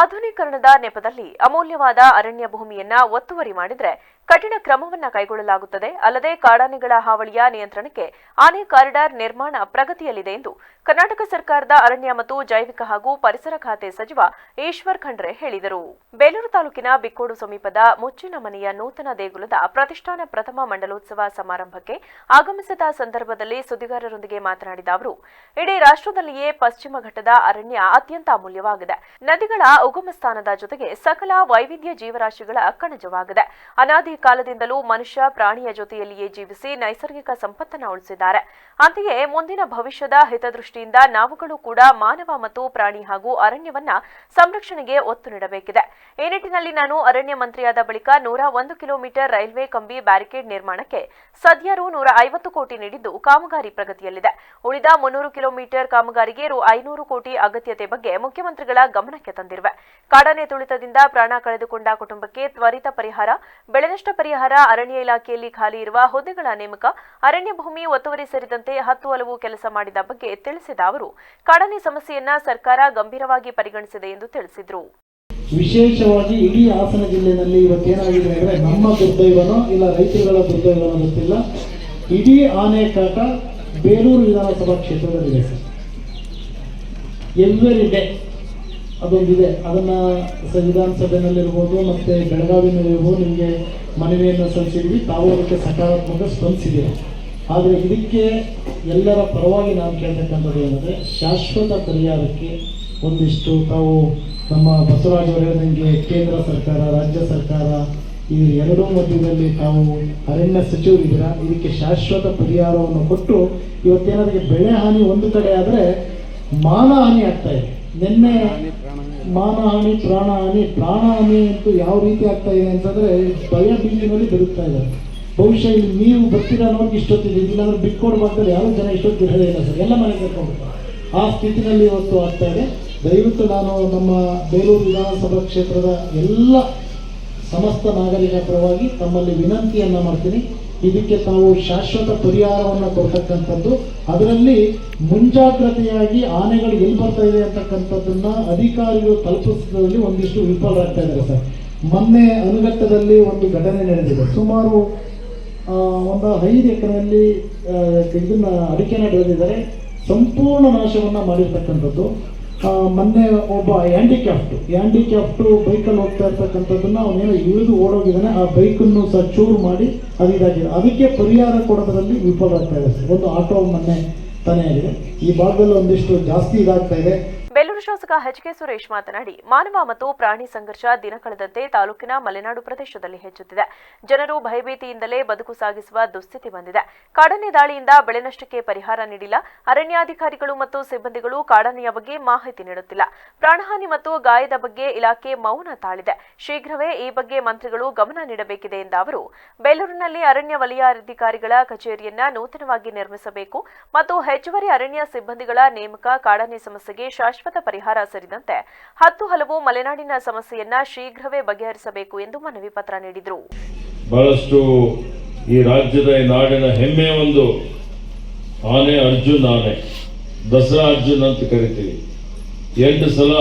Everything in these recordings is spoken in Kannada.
ಆಧುನೀಕರಣದ ನೆಪದಲ್ಲಿ ಅಮೂಲ್ಯವಾದ ಅರಣ್ಯ ಭೂಮಿಯನ್ನ ಒತ್ತುವರಿ ಮಾಡಿದರೆ ಕಠಿಣ ಕ್ರಮವನ್ನ ಕೈಗೊಳ್ಳಲಾಗುತ್ತದೆ. ಅಲ್ಲದೆ ಕಾಡಾನೆಗಳ ಹಾವಳಿಯ ನಿಯಂತ್ರಣಕ್ಕೆ ಆನೆ ಕಾರಿಡಾರ್ ನಿರ್ಮಾಣ ಪ್ರಗತಿಯಲ್ಲಿದೆ ಎಂದು ಕರ್ನಾಟಕ ಸರ್ಕಾರದ ಅರಣ್ಯ ಮತ್ತು ಜೈವಿಕ ಹಾಗೂ ಪರಿಸರ ಖಾತೆ ಸಚಿವ ಈಶ್ವರ್ ಖಂಡ್ರೆ ಹೇಳಿದರು. ಬೇಲೂರು ತಾಲೂಕಿನ ಬಿಕ್ಕೋಡು ಸಮೀಪದ ಮುಚ್ಚಿನ ಮನೆಯ ನೂತನ ದೇಗುಲದ ಪ್ರತಿಷ್ಠಾನ ಪ್ರಥಮ ಮಂಡಲೋತ್ಸವ ಸಮಾರಂಭಕ್ಕೆ ಆಗಮಿಸಿದ ಸಂದರ್ಭದಲ್ಲಿ ಸುದ್ದಿಗಾರರೊಂದಿಗೆ ಮಾತನಾಡಿದ ಅವರು, ಇಡೀ ರಾಷ್ಟ್ರದಲ್ಲಿಯೇ ಪಶ್ಚಿಮ ಘಟ್ಟದ ಅರಣ್ಯ ಅತ್ಯಂತ ಅಮೂಲ್ಯವಾಗಿದೆ. ನದಿಗಳ ಉಗಮ ಸ್ಥಾನದ ಜೊತೆಗೆ ಸಕಲ ವೈವಿಧ್ಯ ಜೀವರಾಶಿಗಳ ಕಣಜವಾಗಿದೆ. ಅನಾದಿ ಕಾಲದಿಂದಲೂ ಮನುಷ್ಯ ಪ್ರಾಣಿಯ ಜೊತೆಯಲ್ಲಿಯೇ ಜೀವಿಸಿ ನೈಸರ್ಗಿಕ ಸಂಪತ್ತನ್ನು ಉಳಿಸಿದ್ದಾರೆ. ಅಂತೆಯೇ ಮುಂದಿನ ಭವಿಷ್ಯದ ಹಿತದೃಷ್ಟಿಯಿಂದ ನಾವುಗಳು ಕೂಡ ಮಾನವ ಮತ್ತು ಪ್ರಾಣಿ ಹಾಗೂ ಅರಣ್ಯವನ್ನ ಸಂರಕ್ಷಣೆಗೆ ಒತ್ತು ನೀಡಬೇಕಿದೆ. ಈ ನಿಟ್ಟಿನಲ್ಲಿ ನಾನು ಅರಣ್ಯ ಮಂತ್ರಿಯಾದ ಬಳಿಕ ನೂರ ಒಂದು ಕಿಲೋಮೀಟರ್ ರೈಲ್ವೆ ಕಂಬಿ ಬ್ಯಾರಿಕೇಡ್ ನಿರ್ಮಾಣಕ್ಕೆ ಸದ್ಯ ರು ನೂರ ಐವತ್ತು ಕೋಟಿ ನೀಡಿದ್ದು ಕಾಮಗಾರಿ ಪ್ರಗತಿಯಲ್ಲಿದೆ. ಉಳಿದ ಮುನ್ನೂರು ಕಿಲೋಮೀಟರ್ ಕಾಮಗಾರಿಗೆ ರು ಐನೂರು ಕೋಟಿ ಅಗತ್ಯತೆ ಬಗ್ಗೆ ಮುಖ್ಯಮಂತ್ರಿಗಳ ಗಮನಕ್ಕೆ ತಂದಿರುವೆ. ಕಾಡಾನೆ ತುಳಿತದಿಂದ ಪ್ರಾಣ ಕಳೆದುಕೊಂಡ ಕುಟುಂಬಕ್ಕೆ ತ್ವರಿತ ಪರಿಹಾರ ಬೆಳೆನಷ್ಟ ಪರಿಹಾರ ಅರಣ್ಯ ಇಲಾಖೆಯಲ್ಲಿ ಖಾಲಿ ಇರುವ ಹುದ್ದೆಗಳ ನೇಮಕ, ಅರಣ್ಯ ಭೂಮಿ ಒತ್ತುವರಿ ಸೇರಿದಂತೆ ಹತ್ತು ಹಲವು ಕೆಲಸ ಮಾಡಿದ ಬಗ್ಗೆ ತಿಳಿಸಿದ ಅವರು, ಕಾಡಾನೆ ಸಮಸ್ಯೆಯನ್ನ ಸರ್ಕಾರ ಗಂಭೀರವಾಗಿ ಪರಿಗಣಿಸಿದೆ ಎಂದು ತಿಳಿಸಿದರು. ವಿಶೇಷವಾಗಿ ಇಡೀ ಹಾಸನ ಜಿಲ್ಲೆಯಲ್ಲಿ ಇವತ್ತೇನಾಗಿದೆ ಅಂದರೆ ನಮ್ಮ ದುರ್ದೈವನೋ ಇಲ್ಲ ರೈತರುಗಳ ದುರ್ದೈವನೋ ಗೊತ್ತಿಲ್ಲ. ಇಡೀ ಆನೆ ಕಾಟ ಬೇಲೂರು ವಿಧಾನಸಭಾ ಕ್ಷೇತ್ರದಲ್ಲಿದೆ ಸರ್. ಅದೊಂದಿದೆ. ಅದನ್ನ ಸಂವಿಧಾನ ಸಭೆಯಲ್ಲಿರ್ಬೋದು ಮತ್ತೆ ಬೆಳಗಾವಿನಲ್ಲಿರ್ಬೋದು ನಿಮಗೆ ಮನವಿಯನ್ನು ಸಲ್ಲಿಸಿದ್ವಿ. ತಾವು ಅದಕ್ಕೆ ಸಕಾರಾತ್ಮಕ ಸ್ಪಂದಿಸಿದ್ದೀರಿ. ಆದರೆ ಇದಕ್ಕೆ ಎಲ್ಲರ ಪರವಾಗಿ ನಾನು ಕೇಳ್ತಕ್ಕಂಥದ್ದು ಏನಂದರೆ, ಶಾಶ್ವತ ಪರಿಹಾರಕ್ಕೆ ಒಂದಿಷ್ಟು ತಾವು ನಮ್ಮ ಬಸವರಾಜ್ ಅವರೇ ಹೇಳಿದಂಗೆ ಕೇಂದ್ರ ಸರ್ಕಾರ, ರಾಜ್ಯ ಸರ್ಕಾರ, ಈ ಎರಡೂ ಮಧ್ಯದಲ್ಲಿ ತಾವು ಅರಣ್ಯ ಸಚಿವರಿದ್ದೀರಾ? ಇದಕ್ಕೆ ಶಾಶ್ವತ ಪರಿಹಾರವನ್ನು ಕೊಟ್ಟು ಇವತ್ತೇನಾದ್ರೆ ಬೆಳೆ ಹಾನಿ ಒಂದು ಕಡೆ ಆದರೆ ಮಾನ ಹಾನಿ ಆಗ್ತಾ ಇದೆ. ನಿನ್ನೆ ಮಾನಹಾನಿ, ಪ್ರಾಣಹಾನಿ ಪ್ರಾಣಹಾನಿ ಅಂತೂ ಯಾವ ರೀತಿ ಆಗ್ತಾ ಇದೆ ಅಂತಂದ್ರೆ ಭಯ ಬೀದಿನಲ್ಲಿ ಬದುಕ್ತಾ ಇದೆ ಬಹುಶಃ ಇಲ್ಲಿ ನೀವು ಬರ್ತೀರಾ ಅನ್ನೋದು ಇಷ್ಟೊತ್ತಿದೆ. ಇಲ್ಲಾಂದ್ರೆ ಬಿಟ್ಕೊಂಡು ಮಾಡ್ತಾರೆ ಯಾರು ಜನ ಇಷ್ಟೊತ್ತು ಹೇಳೇ ಇಲ್ಲ ಸರ್. ಎಲ್ಲ ಮನೆ ಕರ್ಕೊಂಡು ಆ ಸ್ಥಿತಿನಲ್ಲಿ ಇವತ್ತು ಆಗ್ತಾ ಇದೆ. ದಯವಿಟ್ಟು ನಾನು ನಮ್ಮ ಬೇಲೂರು ವಿಧಾನಸಭಾ ಕ್ಷೇತ್ರದ ಎಲ್ಲ ಸಮಸ್ತ ನಾಗರಿಕರ ಪರವಾಗಿ ತಮ್ಮಲ್ಲಿ ವಿನಂತಿಯನ್ನ ಮಾಡ್ತೀನಿ. ಇದಕ್ಕೆ ತಾವು ಶಾಶ್ವತ ಪರಿಹಾರವನ್ನು ಕೊಡ್ತಕ್ಕಂಥದ್ದು. ಅದರಲ್ಲಿ ಮುಂಜಾಗ್ರತೆಯಾಗಿ ಆನೆಗಳು ಎಲ್ಲಿ ಬರ್ತಾ ಇದೆ ಅಂತಕ್ಕಂಥದ್ದನ್ನ ಅಧಿಕಾರಿಗಳು ತಲುಪಿಸಿದಲ್ಲಿ ಒಂದಿಷ್ಟು ವಿಫಲರಾಗ್ತಾ ಇದ್ದಾರೆ ಸರ್. ಮೊನ್ನೆ ಅನುಘಟ್ಟದಲ್ಲಿ ಒಂದು ಘಟನೆ ನಡೆದಿದೆ. ಸುಮಾರು ಒಂದು ಐದು ಎಕರೆಯಲ್ಲಿ ಇದನ್ನ ಅಡಿಕೆನ ಬೆಳೆದಿದ್ದಾರೆ. ಸಂಪೂರ್ಣ ನಾಶವನ್ನ ಮಾಡಿರ್ತಕ್ಕಂಥದ್ದು. ಮೊನ್ನೆ ಒಬ್ಬ ಹ್ಯಾಂಡಿಕ್ಯಾಫ್ಟ್ ಹ್ಯಾಂಡಿಕ್ಯಾಫ್ಟ್ ಬೈಕಲ್ಲಿ ಹೋಗ್ತಾ ಇರ್ತಕ್ಕಂಥದ್ದನ್ನು ಅವನೇನೋ ಇಳಿದು ಓಡೋಗಿದ್ದಾನೆ. ಆ ಬೈಕನ್ನು ಸಹ ಚೂರು ಮಾಡಿ ಅದು ಅದಕ್ಕೆ ಪರಿಹಾರ ಕೊಡೋದರಲ್ಲಿ ವಿಫಲ ಆಗ್ತಾ ಇದೆ. ಒಂದು ಆಟೋ ಮೊನ್ನೆ ತಾನೇ ಆಗಿದೆ. ಈ ಭಾಗದಲ್ಲಿ ಒಂದಿಷ್ಟು ಜಾಸ್ತಿ ಇದಾಗ್ತಾ ಇದೆ. ಬೇಲೂರು ಶಾಸಕ ಎಚ್ ಕೆ ಸುರೇಶ್ ಮಾತನಾಡಿ, ಮಾನವ ಮತ್ತು ಪ್ರಾಣಿ ಸಂಘರ್ಷ ದಿನ ಕಳೆದಂತೆ ತಾಲೂಕಿನ ಮಲೆನಾಡು ಪ್ರದೇಶದಲ್ಲಿ ಹೆಚ್ಚುತ್ತಿದೆ. ಜನರು ಭಯಭೀತಿಯಿಂದಲೇ ಬದುಕು ಸಾಗಿಸುವ ದುಸ್ಥಿತಿ ಬಂದಿದೆ. ಕಾಡಾನೆ ದಾಳಿಯಿಂದ ಬೆಳೆ ನಷ್ಟಕ್ಕೆ ಪರಿಹಾರ ನೀಡಿಲ್ಲ. ಅರಣ್ಯಾಧಿಕಾರಿಗಳು ಮತ್ತು ಸಿಬ್ಬಂದಿಗಳು ಕಾಡಾನೆಯ ಬಗ್ಗೆ ಮಾಹಿತಿ ನೀಡುತ್ತಿಲ್ಲ. ಪ್ರಾಣಹಾನಿ ಮತ್ತು ಗಾಯದ ಬಗ್ಗೆ ಇಲಾಖೆ ಮೌನ ತಾಳಿದೆ. ಶೀಘ್ರವೇ ಈ ಬಗ್ಗೆ ಮಂತ್ರಿಗಳು ಗಮನ ನೀಡಬೇಕಿದೆ ಎಂದ ಅವರು ಬೇಲೂರಿನಲ್ಲಿ ಅರಣ್ಯ ವಲಯಾಧಿಕಾರಿಗಳ ಕಚೇರಿಯನ್ನ ನೂತನವಾಗಿ ನಿರ್ಮಿಸಬೇಕು ಮತ್ತು ಹೆಚ್ಚುವರಿ ಅರಣ್ಯ ಸಿಬ್ಬಂದಿಗಳ ನೇಮಕ ಕಾಡಾನೆ ಸಮಸ್ಯೆಗೆ ಶಾಶ್ವತ ಪರಿಹಾರ ಸೇರಿದಂತೆ ಹತ್ತು ಹಲವು ಮಲೆನಾಡಿನ ಸಮಸ್ಯೆಯನ್ನ ಶೀಘ್ರವೇ ಬಗೆಹರಿಸಬೇಕು ಎಂದು ಮನವಿ ಪತ್ರ ನೀಡಿದರು. ಬಹಳಷ್ಟು ಈ ರಾಜ್ಯದ ನಾಡಿನ ಹೆಮ್ಮೆಯ ಒಂದು ಆನೆ ಅರ್ಜುನ್ ಆನೆ, ದಸರಾ ಅರ್ಜುನ್ ಅಂತ ಕರಿತೀವಿ. ಎಂಟು ಸಲ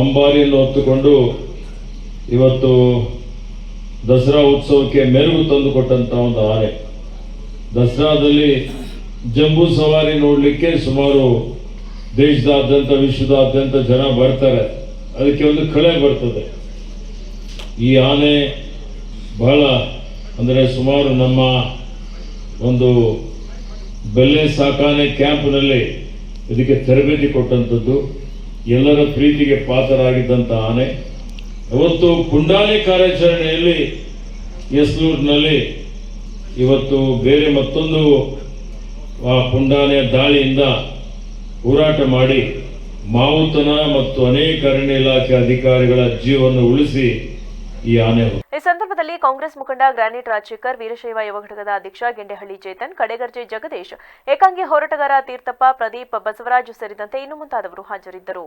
ಅಂಬಾರಿಯನ್ನು ಹೊತ್ತುಕೊಂಡು ಇವತ್ತು ದಸರಾ ಉತ್ಸವಕ್ಕೆ ಮೆರುಗು ತಂದುಕೊಟ್ಟಂತ ಒಂದು ಆನೆ. ದಸರಾದಲ್ಲಿ ಜಂಬೂ ಸವಾರಿ ನೋಡಲಿಕ್ಕೆ ಸುಮಾರು ದೇಶದಾದ್ಯಂತ, ವಿಶ್ವದಾದ್ಯಂತ ಜನ ಬರ್ತಾರೆ. ಅದಕ್ಕೆ ಒಂದು ಕಳೆ ಬರ್ತದೆ. ಈ ಆನೆ ಬಹಳ ಅಂದರೆ ಸುಮಾರು ನಮ್ಮ ಒಂದು ಬೆಲೆ ಸಾಕಾನೆ ಕ್ಯಾಂಪ್ನಲ್ಲಿ ಇದಕ್ಕೆ ತರಬೇತಿ ಕೊಟ್ಟಂಥದ್ದು, ಎಲ್ಲರ ಪ್ರೀತಿಗೆ ಪಾತ್ರರಾಗಿದ್ದಂಥ ಆನೆ. ಅವತ್ತು ಪುಂಡಾನೆ ಕಾರ್ಯಾಚರಣೆಯಲ್ಲಿ ಎಸ್ಲೂರಿನಲ್ಲಿ ಇವತ್ತು ಬೇರೆ ಮತ್ತೊಂದು, ಆ ಪುಂಡಾನೆಯ ದಾಳಿಯಿಂದ ಹೋರಾಟ ಮಾಡಿ ಮಾವುತನ ಮತ್ತು ಅನೇಕ ಅರಣ್ಯ ಇಲಾಖೆ ಅಧಿಕಾರಿಗಳ ಜೀವವನ್ನು ಉಳಿಸಿ ಈ ಆನೆ ಈ ಸಂದರ್ಭದಲ್ಲಿ ಕಾಂಗ್ರೆಸ್ ಮುಖಂಡ ಗ್ರಾನಿಟ್ ರಾಜಶೇಖರ್, ವೀರಶೈವ ಯುವ ಘಟಕದ ಅಧ್ಯಕ್ಷ ಗೆಂಡೆಹಳ್ಳಿ ಚೇತನ್, ಕಡೆಗರ್ಜೆ ಜಗದೀಶ್, ಏಕಾಂಗಿ ಹೋರಾಟಗಾರ ತೀರ್ಥಪ್ಪ ಪ್ರದೀಪ್ ಬಸವರಾಜ್ ಸೇರಿದಂತೆ ಇನ್ನು ಮುಂತಾದವರು ಹಾಜರಿದ್ದರು.